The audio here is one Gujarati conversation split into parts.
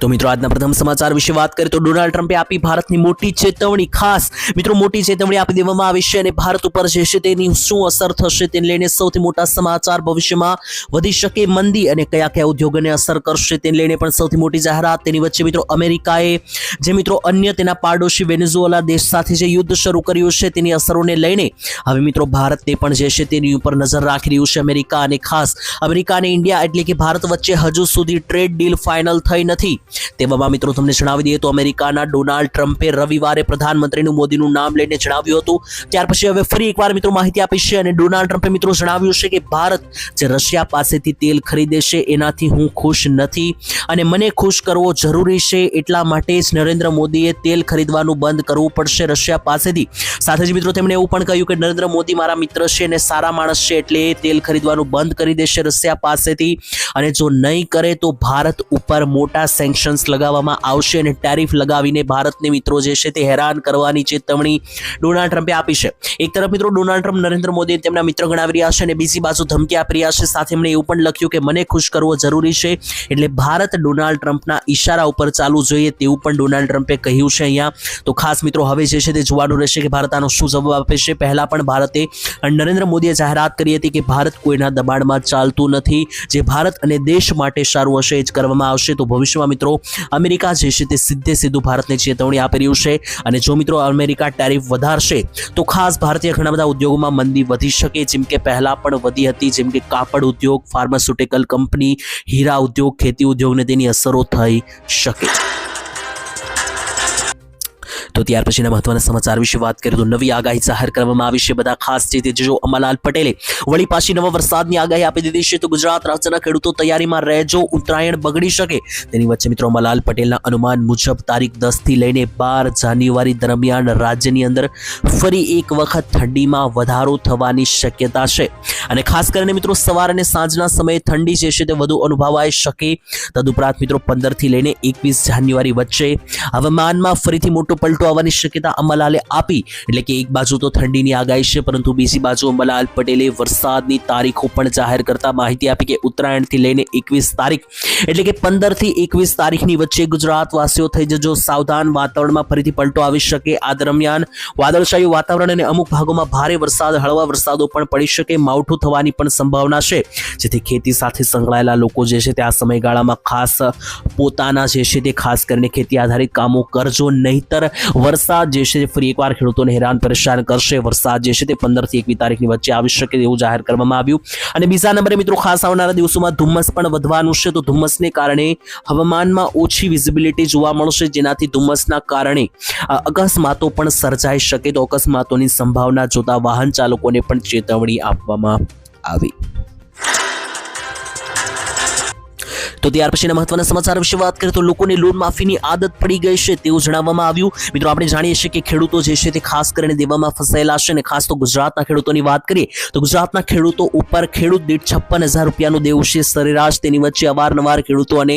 તો મિત્રો, આજના પ્રથમ સમાચાર વિશે વાત કરીએ તો ડોનાલ્ડ ટ્રમ્પે આપી ભારતની મોટી ચેતવણી. ખાસ, મિત્રો, મોટી ચેતવણી આપી દેવામાં આવી છે અને ભારત ઉપર જે છે તેની શું અસર થશે તેને લઈને સૌથી મોટા સમાચાર ભવિષ્યમાં વધી શકે મંદી અને કયા કયા ઉદ્યોગોને અસર કરશે તેને લઈને પણ સૌથી મોટી જાહેરાત. તેની વચ્ચે, મિત્રો, અમેરિકાએ જે, મિત્રો, અન્ય તેના પાડોશી વેનેઝુએલા દેશ સાથે જે યુદ્ધ શરૂ કર્યું છે તેની અસરોને લઈને હવે, મિત્રો, ભારતને પણ જે છે તેની ઉપર નજર રાખી રહ્યું છે અમેરિકા અને ખાસ અમેરિકા અને ઇન્ડિયા એટલે કે ભારત વચ્ચે હજુ સુધી ટ્રેડ ડીલ ફાઇનલ થઈ નથી. તેવામાં મિત્રો તમને જણાવી દઈએ તો અમેરિકાના ડોનાલ્ડ ટ્રમ્પે રવિવારે પ્રધાનમંત્રીનું મોદીનું નામ લઈને જણાવ્યું હતું. ત્યાર પછી હવે ફરી એકવાર મિત્રો માહિતી આપી છે અને ડોનાલ્ડ ટ્રમ્પે મિત્રો જણાવ્યું છે કે ભારત જે રશિયા પાસેથી તેલ ખરીદે છે એનાથી હું ખુશ નથી અને મને ખુશ કરવો જરૂરી છે એટલા માટે જ નરેન્દ્ર મોદીએ તેલ ખરીદવાનું બંધ કરવું પડશે રશિયા પાસેથી. સાથે જ મિત્રો તેમણે એવું પણ કહ્યું કે નરેન્દ્ર મોદી મારા મિત્ર છે અને સારા માણસ છે એટલે તેલ ખરીદવાનું બંધ કરી દેશે રશિયા પાસેથી. અને જો નહીં કરે તો ભારત ઉપર મોટા સેન્કશન્સ લગાવવામાં આવશે અને ટેરિફ લગાવીને ભારતને મિત્રો જે છે તે હેરાન કરવાની ચેતવણી ડોનાલ્ડ ટ્રમ્પે આપી છે. એક તરફ મિત્રો ડોનાલ્ડ ટ્રમ્પ નરેન્દ્ર મોદીએ તેમના મિત્ર ગણાવી રહ્યા છે અને બીજી બાજુ ધમકી આપી રહ્યા છે. સાથે એમણે એવું પણ લખ્યું કે મને ખુશ કરવો જરૂરી છે એટલે ભારત ડોનાલ્ડ ટ્રમ્પના ઈશારા ઉપર ચાલવું જોઈએ તેવું પણ ડોનાલ્ડ ટ્રમ્પે કહ્યું છે અહીંયા. તો ખાસ મિત્રો હવે જે છે તે જોવાનું રહેશે કે ભારત આનો શું જવાબ આપે છે. પહેલાં પણ ભારતે નરેન્દ્ર મોદીએ જાહેરાત કરી હતી કે ભારત કોઈના દબાણમાં ચાલતું નથી. જે ભારત અને દેશ માટે સારું હશે એ જ કરવામાં આવશે. તો ભવિષ્યમાં મિત્રો અમેરિકા જે છે તે સીધે સીધું ભારતને ચેતવણી આપી રહ્યું છે અને જો મિત્રો અમેરિકા ટેરિફ વધારશે, તો ખાસ ભારતીય ઘણા બધા ઉદ્યોગોમાં મંદી વધી શકે, જેમ કે પહેલાં પણ વધી હતી, જેમ કે કાપડ ઉદ્યોગ ફાર્માસ્યુટિકલ કંપની હીરા ઉદ્યોગ, ખેતી ઉદ્યોગને તેની અસરો થઈ શકે તો ત્યાર પછીના મહત્વના સમાચાર વિશે વાત કરીએ તો નવી આગાહી જાહેર કરવામાં આવી છે. બધા ખાસ છે તે જો અમલાલ પટેલે વળી પાછી નવા વરસાદની આગાહી આપી દીધી છે. તો ગુજરાત રાજ્યના ખેડૂતો તૈયારીમાં રહેજો, ઉત્તરાયણ બગડી શકે. તેની વચ્ચે મિત્રો અમલાલ પટેલના અનુમાન મુજબ તારીખ દસથી લઈને બાર જાન્યુઆરી દરમિયાન રાજ્યની અંદર ફરી એક વખત ઠંડીમાં વધારો થવાની શક્યતા છે. અને ખાસ કરીને મિત્રો સવાર અને સાંજના સમયે ઠંડી જે છે તે વધુ અનુભવાઈ શકે. તદુપરાંત મિત્રો પંદરથી લઈને એકવીસ જાન્યુઆરી વચ્ચે હવામાનમાં ફરીથી મોટો પલટો આવવાની શક્યતા અંબાલાલે આપી. એટલે કે એક બાજુ તો ઠંડીની આગાહી છે, પરંતુ બીજી બાજુ અંબાલાલ પટેલે વરસાદની તારીખો પણ જાહેર કરતા માહિતી આપી કે ઉત્તરાયણથી લઈને એકવીસ તારીખ, એટલે કે પંદરથી એકવીસ તારીખની વચ્ચે ગુજરાતવાસીઓ થઈ જજો. સાવધાન વાતાવરણમાં ફરીથી પલટો આવી શકે. આ દરમિયાન વાદળશાહી વાતાવરણ અને અમુક ભાગોમાં ભારે વરસાદ, હળવા વરસાદો પણ પડી શકે. માવઠું થવાની પણ સંભાવના છે. જેથી ખેતી સાથે સંકળાયેલા લોકો જે છે તે આ સમયગાળામાં ખાસ પોતાના જે છે તે ખાસ કરીને ખેતી આધારિત કામો કરજો. નહીતર વરસાદ જે છે, ફરી એકવાર ખેડૂતોને હેરાન પરેશાન કરશે. વરસાદ જે છે, તે પંદરથી એકવીસ તારીખની વચ્ચે આવી શકે તેવું જાહેર કરવામાં આવ્યું. અને બીજા નંબરે મિત્રો, ખાસ આવનારા દિવસોમાં ધુમ્મસ પણ વધવાનું છે. તો ધુમ્મસને કારણે હવામાનમાં ઓછી વિઝિબિલિટી જોવા મળશે. જેનાથી ધુમ્મસના કારણે અકસ્માતો પણ સર્જાઈ શકે. તો અકસ્માતોની સંભાવના જોતા વાહન ચાલકોને પણ ચેતવણી આપવામાં આવી. તો ત્યાર પછીના મહત્વના સમાચાર વિશે વાત કરીએ તો લોકોને લોન માફીની આદત પડી ગઈ છે તેવું જણાવવામાં આવ્યું. મિત્રો, આપણે જાણીએ છીએ કે ખેડૂતો જે છે તે ખાસ કરીને દેવામાં ફસાયેલા છે અને ખાસ તો ગુજરાતના ખેડૂતોની વાત કરીએ તો ગુજરાતના ખેડૂતો ઉપર ખેડૂત દીઠ છપ્પન હજાર રૂપિયાનું દેવું છે સરેરાશ. તેની વચ્ચે અવારનવાર ખેડૂતો અને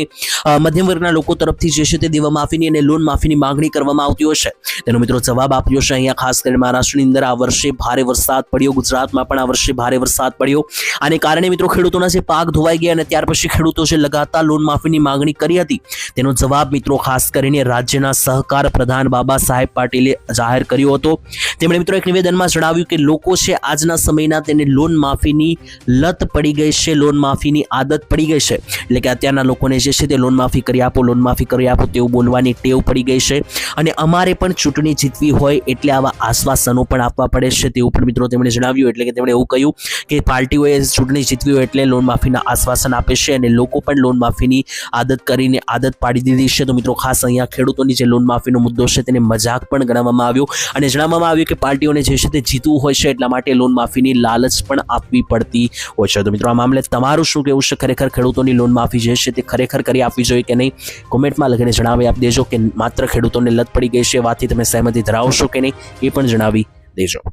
મધ્યમ વર્ગના લોકો તરફથી જે છે તે દેવા માફીની અને લોન માફીની માંગણી કરવામાં આવતી હોય છે. તેનો મિત્રો જવાબ આપ્યો છે અહીંયા ખાસ કરીને મહારાષ્ટ્રની અંદર. આ વર્ષે ભારે વરસાદ પડ્યો. ગુજરાતમાં પણ આ વર્ષે ભારે વરસાદ પડ્યો. આને કારણે મિત્રો ખેડૂતોના જે પાક ધોવાઈ ગયા અને ત્યાર પછી ખેડૂતો જે લગાતાર લોન માફીની માંગણી કરી હતી. તેનો જવાબ મિત્રો ખાસ કરીને રાજ્યના સહકાર પ્રધાન બાબા સાહેબ પાટીલે જાહેર કર્યો હતો. તેમણે મિત્રો એક નિવેદનમાં જણાવ્યું કે લોકો છે આજના સમયના તેને લોન માફીની લત પડી ગઈ છે લોન માફીની આદત પડી ગઈ છે. એટલે કે અત્યારના લોકોને જે છે તે લોન માફી કરી આપો લોન માફી કરી આપો તેવું બોલવાની ટેવ પડી ગઈ છે. અને અમારે પણ ચૂંટણી જીતવી હોય એટલે આવા આશ્વાસનો પણ આપવા પડે છે તેવું પણ મિત્રો તેમણે જણાવ્યું. એટલે કે તેમણે એવું કહ્યું કે પાર્ટીઓએ ચૂંટણી જીતવી હોય એટલે લોન માફીના આશ્વાસન આપે છે અને લોકો પણ લોન માફીની આદત કરીને આદત પાડી દીધી છે. તો મિત્રો ખાસ અહીંયા ખેડૂતોની જે લોન માફીનો મુદ્દો છે તેને મજાક પણ ગણાવવામાં આવ્યો અને જણાવવામાં આવ્યું કે પાર્ટીઓને જે છે તે જીતવું હોય છે એટલા માટે લોન માફીની લાલચ પણ આપવી પડતી હોય છે. તો મિત્રો આ મામલે તમારું શું કહેવું છે? ખરેખર ખેડૂતોની લોન માફી જે છે તે ખરેખર કરી આપવી જોઈએ કે નહીં? કોમેન્ટમાં લખીને જણાવી આપ દેજો કે માત્ર ખેડૂતોને લત પડી ગઈ છે. વાતથી તમે સહેમતી ધરાવશો કે નહીં? એ પણ જણાવી દેજો.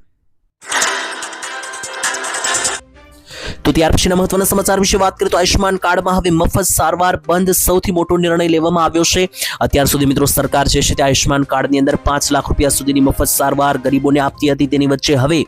તો ત્યાર પછીના મહત્વના સમાચાર વિશે વાત કરીએ તો આયુષ્માન કાર્ડમાં હવે મફત સારવાર બંધ સૌથી મોટો નિર્ણય લેવામાં આવ્યો છે. અત્યાર સુધી મિત્રો સરકાર જે છે તે આયુષ્માન કાર્ડની અંદર પાંચ લાખ રૂપિયા સુધીની મફત સારવાર ગરીબોને આપતી હતી. તેની વચ્ચે હવે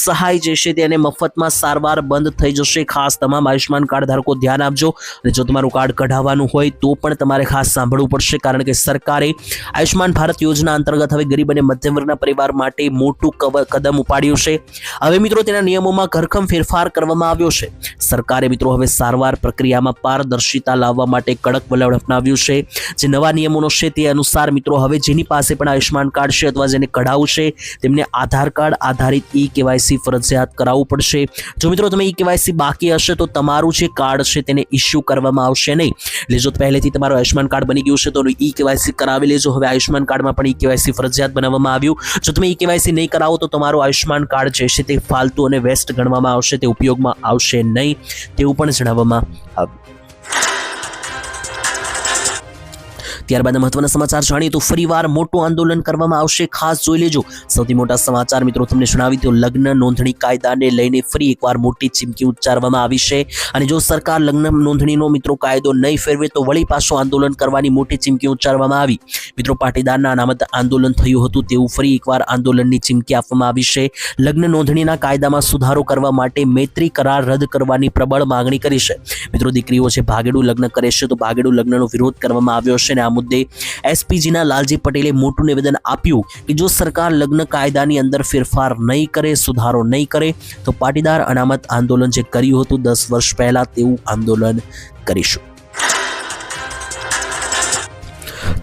સહાય જે છે તેને મફતમાં સારવાર બંધ થઈ જશે. ખાસ તમામ આયુષ્માન કાર્ડ ધારકો ધ્યાન આપજો. અને જો તમારું કાર્ડ કઢાવવાનું હોય તો પણ તમારે ખાસ સાંભળવું પડશે કારણ કે સરકારે આયુષ્માન ભારત યોજના અંતર્ગત હવે ગરીબ અને મધ્યમ વર્ગના પરિવાર માટે મોટું કદમ ઉપાડ્યું છે. હવે મિત્રો તેના નિયમોમાં ઘરખમ ફેરફાર કરવામાં આવ્યો છે. સરકારે મિત્રો હવે સારવાર પ્રક્રિયામાં પારદર્શિતા લાવવા માટે કડક વલણ અપનાવ્યું છે. જે નવા નિયમોનો છે તે અનુસાર મિત્રો હવે જેની પાસે પણ આયુષ્યમાન કાર્ડ છે અથવા જેને કઢાવશે તેમને આધાર કાર્ડ આધારિત ઈ કેવાયસી ફરજિયાત કરાવવું પડશે. જો મિત્રો તમે ઈ કેવાયસી બાકી હશે તો તમારું જે કાર્ડ છે તેને ઇસ્યુ કરવામાં આવશે નહીં. એટલે જો પહેલેથી તમારું આયુષ્યમાન કાર્ડ બની ગયું છે તો ઈ કેવાયસી કરાવી લેજો. હવે આયુષ્યમાન કાર્ડમાં પણ ઈ કેવાયસી ફરજિયાત બનાવવામાં આવ્યું. જો તમે ઈ કેવાયસી નહીં કરાવો તો તમારું આયુષ્યમાન કાર્ડ જે છે તે ફાલતુ અને વેસ્ટ ગણવામાં આવશે, તે ઉપયોગમાં આવશે નહીં તેવું પણ જણાવવામાં આવ્યું. ત્યારબાદ મહત્વના સમાચાર જાણીએ તો ફરીવાર મોટું આંદોલન કરવામાં આવશે. ખાસ જોઈ લેજો. સૌથી મોટા સમાચાર મિત્રો તમને જણાવી તો લગ્ન નોંધણી કાયદાને લઈને ફરી એકવાર મોટી ચીમકી ઉચ્ચારવામાં આવી છે. અને જો સરકાર લગ્ન નોંધણીનો મિત્રો કાયદો નહીં ફેરવે તો વળી પાછું આંદોલન કરવાની મોટી ચીમકી ઉચ્ચારવામાં આવી. મિત્રો પાટીદારના અનામત આંદોલન થયું હતું તેવું ફરી એકવાર આંદોલનની ચીમકી આપવામાં આવી છે. લગ્ન નોંધણીના કાયદામાં સુધારો કરવા માટે મૈત્રી કરાર રદ કરવાની પ્રબળ માંગણી કરી છે. મિત્રો દીકરીઓ છે ભાગેડું લગ્ન કરે છે તો ભાગેડું લગ્નનો વિરોધ કરવામાં આવ્યો છે અને આ મુદ્દે એસપીજીના લાલજી પટેલે મોટું નિવેદન આપ્યું કે જો સરકાર લગ્ન કાયદાની અંદર ફેરફાર નહીં કરે, સુધારો નહીં કરે, તો પાટીદાર અનામત આંદોલન જે કર્યું હતું દસ વર્ષ પહેલા તેવું આંદોલન કરીશું.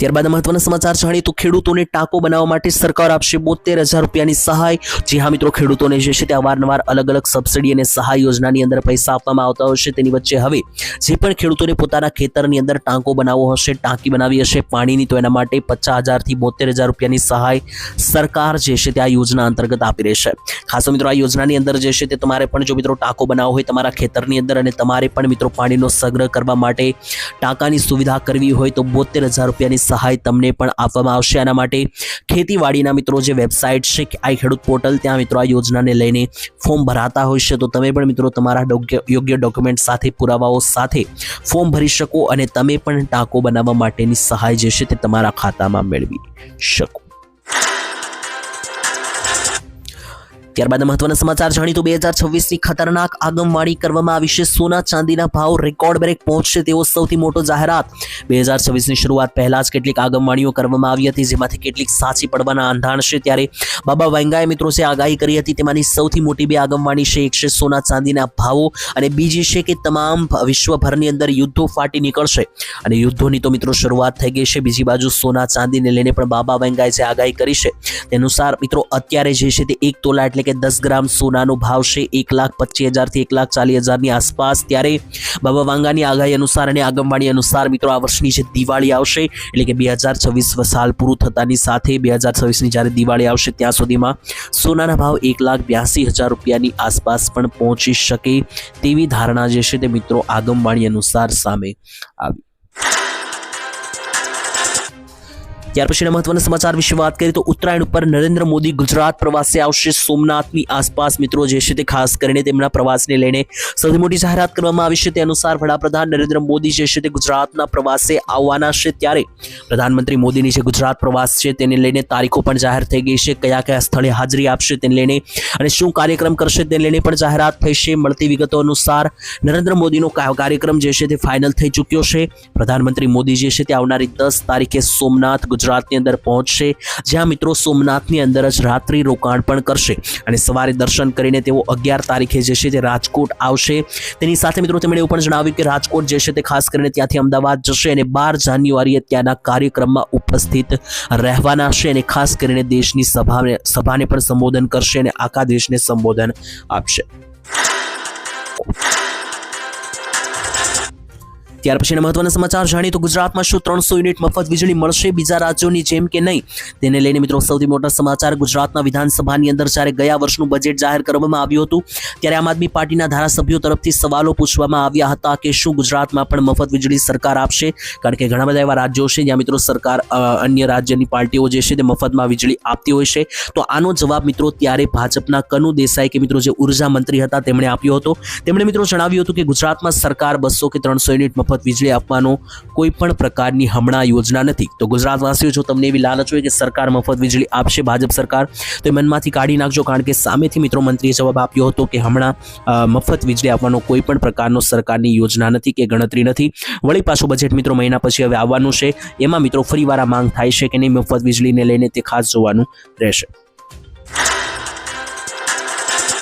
ત્યારબાદ મહત્વના સમાચાર જાણીએ તો ખેડૂતોને ટાંકો બનાવવા માટે સરકાર આપશે બોતેર હજાર રૂપિયાની સહાય. જી હા મિત્રો, ખેડૂતોને જે છે તે અવારનવાર અલગ અલગ સબસિડી અને સહાય યોજનાની અંદર પૈસા આપવામાં આવતા હશે તેની વચ્ચે હવે જે પણ ખેડૂતોને પોતાના ખેતરની અંદર ટાંકો બનાવવો હશે, ટાંકી બનાવી હશે, પાણીની તો એના માટે પચાસ હજારથી બોતેર હજાર રૂપિયાની સહાય સરકાર જે છે તે આ યોજના અંતર્ગત આપી રહેશે ખાસ મિત્રો, આ યોજનાની અંદર જે છે તે તમારે પણ જો મિત્રો ટાંકો બનાવવો હોય તમારા ખેતરની અંદર અને તમારે પણ મિત્રો પાણીનો સંગ્રહ કરવા માટે ટાંકાની સુવિધા કરવી હોય તો બોતેર હજાર રૂપિયાની સહાય તમને પણ આપવામાં આવશે. આના માટે ખેતીવાડીના મિત્રો જે વેબસાઇટ છે, કે આઈ ખેડૂત પોર્ટલ ત્યાં મિત્રો આ યોજનાને લઈને ફોર્મ ભરાતા હોય છે. તો તમે પણ મિત્રો તમારા યોગ્ય ડોક્યુમેન્ટ સાથે, પુરાવાઓ સાથે ફોર્મ ભરી શકો અને તમે પણ ટાંકો બનાવવા માટેની સહાય જે છે તે તમારા ખાતામાં મેળવી શકો. ત્યારબાદ મહત્વના સમાચાર જાણી તો બે હજાર છવ્વીસની ખતરનાક આગમવાણી કરવામાં આવી છે. સોના ચાંદીના ભાવ રેકોર્ડ બ્રેક પહોંચશે તેવો સૌથી મોટો જાહેરાત. બે હજાર છવ્વીસની શરૂઆત પહેલા જ કેટલીક આગમવાણીઓ કરવામાં આવી હતી, જેમાંથી કેટલીક સાચી પડવાના અંધાણ છે. ત્યારે બાબા વેંગાએ મિત્રો છે આગાહી કરી હતી, તેમાંની સૌથી મોટી બે આગમવાણી છે. એક છે સોના ચાંદીના ભાવો અને બીજી છે કે તમામ વિશ્વભરની અંદર યુદ્ધો ફાટી નીકળશે. અને યુદ્ધોની તો મિત્રો શરૂઆત થઈ ગઈ છે. બીજી બાજુ સોના ચાંદીને લઈને પણ બાબા વેંગાએ જે આગાહી કરી છે તે અનુસાર મિત્રો અત્યારે જે છે તે એક તોલા એટલે કે દસ ગ્રામ સોનાનો ભાવ છે એક લાખ પચીસ હજારથી એક લાખ ચાલીસ હજારની આસપાસ. ત્યારે બાબા વાંગાની આગાહી અનુસાર અને આગમવાણી અનુસાર મિત્રો, આ વર્ષની જે દિવાળી આવશે, એટલે કે બે હજાર છવ્વીસ સાલ પૂરું થતાની સાથે બે હજાર છવ્વીસની જ્યારે દિવાળી આવશે, ત્યાં સુધીમાં સોનાના ભાવ એક લાખ બ્યાસી હજાર રૂપિયાની આસપાસ પણ પહોંચી શકે તેવી ધારણા જે છે તે મિત્રો આગમવાણી અનુસાર સામે આવી. ત્યાર પછીના મહત્વના સમાચાર વિશે વાત કરીએ તો ઉત્તરાયણ ઉપર નરેન્દ્ર મોદી ગુજરાત પ્રવાસે આવશે સોમનાથની આસપાસ. મિત્રો, જે છે તે ખાસ કરીને તેમના પ્રવાસને લઈને સૌથી મોટી જાહેરાત કરવામાં આવી છે તે અનુસાર વડાપ્રધાન નરેન્દ્ર મોદી જે છે તે ગુજરાતના પ્રવાસે આવવાના છે ત્યારે પ્રધાનમંત્રી મોદીની જે ગુજરાત પ્રવાસ છે તેને લઈને તારીખો પણ જાહેર થઈ ગઈ છે, કયા કયા સ્થળે હાજરી આપશે તેને લઈને અને શું કાર્યક્રમ કરશે તેને લઈને પણ જાહેરાત થઈ છે. મળતી વિગતો અનુસાર નરેન્દ્ર મોદીનો કાર્યક્રમ જે છે તે ફાઇનલ થઈ ચૂક્યો છે. પ્રધાનમંત્રી મોદી જે છે તે આવનારી દસ તારીખે સોમનાથ ગુજરાતની અંદર પહોંચશે, જ્યાં મિત્રો સોમનાથની અંદર જ રાત્રિ રોકાણ પણ કરશે. અને સવારે દર્શન કરીને તેઓ અગિયાર તારીખે જે છે તે રાજકોટ આવશે. તેની સાથે મિત્રો તેમણે એવું પણ જણાવ્યું કે રાજકોટ જે છે તે ખાસ કરીને ત્યાંથી અમદાવાદ જશે અને બાર જાન્યુઆરીએ ત્યાંના કાર્યક્રમમાં ઉપસ્થિત રહેવાના છે અને ખાસ કરીને દેશની સભાને સભાને પણ સંબોધન કરશે અને આખા દેશને સંબોધન આપશે. ત્યાર પછીના મહત્વના સમાચાર જાણીએ તો ગુજરાતમાં શું ત્રણસો યુનિટ મફત વીજળી મળશે? બીજા રાજ્યોની જેમ કે નહીં? તેને લઈને મિત્રો સૌથી મોટા સમાચાર ગુજરાતના વિધાનસભાની અંદર જ્યારે ગયા વર્ષનું બજેટ જાહેર કરવામાં આવ્યું હતું, ત્યારે આમ આદમી પાર્ટીના ધારાસભ્યો તરફથી સવાલો પૂછવામાં આવ્યા હતા કે શું ગુજરાતમાં પણ મફત વીજળી સરકાર આપશે? કારણ કે ઘણા બધા એવા રાજ્યો છે જ્યાં મિત્રો સરકાર અન્ય રાજ્યની પાર્ટીઓ જે છે તે મફતમાં વીજળી આપતી હોય છે. તો આનો જવાબ મિત્રો ત્યારે ભાજપના કનુ દેસાઈ કે મિત્રો જે ઊર્જા મંત્રી હતા, તેમણે આપ્યો હતો. તેમણે મિત્રો જણાવ્યું હતું કે ગુજરાતમાં સરકાર બસો કે ત્રણસો યુનિટ મફત વીજળી આપવાનો કોઈ પણ પ્રકારની હમણાં યોજના નથી. તો ગુજરાતવાસીઓ, જો તમને એવી લાલચ હોય કે સરકાર મફત વીજળી આપશે ભાજપ સરકાર, તો એ મનમાંથી કાઢી નાખજો, કારણ કે સામેથી મિત્રો મંત્રીએ જવાબ આપ્યો હતો કે હમણાં મફત વીજળી આપવાનો કોઈ પણ પ્રકારનો સરકારની યોજના નથી કે ગણતરી નથી. વળી પાછું બજેટ મિત્રો મહિના પછી હવે આવવાનું છે. એમાં મિત્રો ફરીવાર માંગ થાય છે કે નહીં, મફત વીજળીને લઈને તે ખાસ જોવાનું રહેશે.